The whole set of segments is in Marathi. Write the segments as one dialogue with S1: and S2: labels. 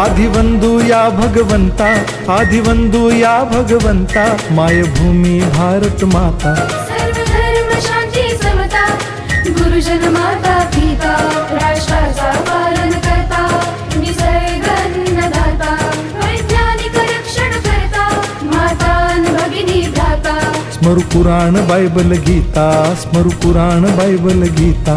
S1: ಆದಿವಂದು ಯಾ ಭಗವಂತ ಆದಿವಂದು ಯಾ
S2: ಭಗವಂತ ಮಾಯಭೂಮಿ ಭಾರತ ಮಾತಾ गुरुजन माता पिता
S1: स्मरु पुराण गीता स्मरु पुराण गीता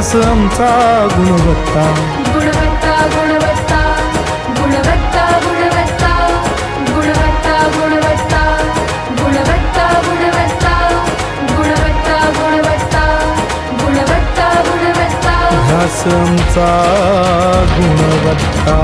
S1: ध्यास आमचा गुणवत्ता
S2: गुणवत्ता गुणवत्ता गुणवत्ता गुणवत्ता गुणवत्ता गुणवत्ता गुणवत्ता गुणवत्ता गुणवत्ता गुणवत्ता गुणवत्ता गुणवत्ता
S1: ध्यास आमचा गुणवत्ता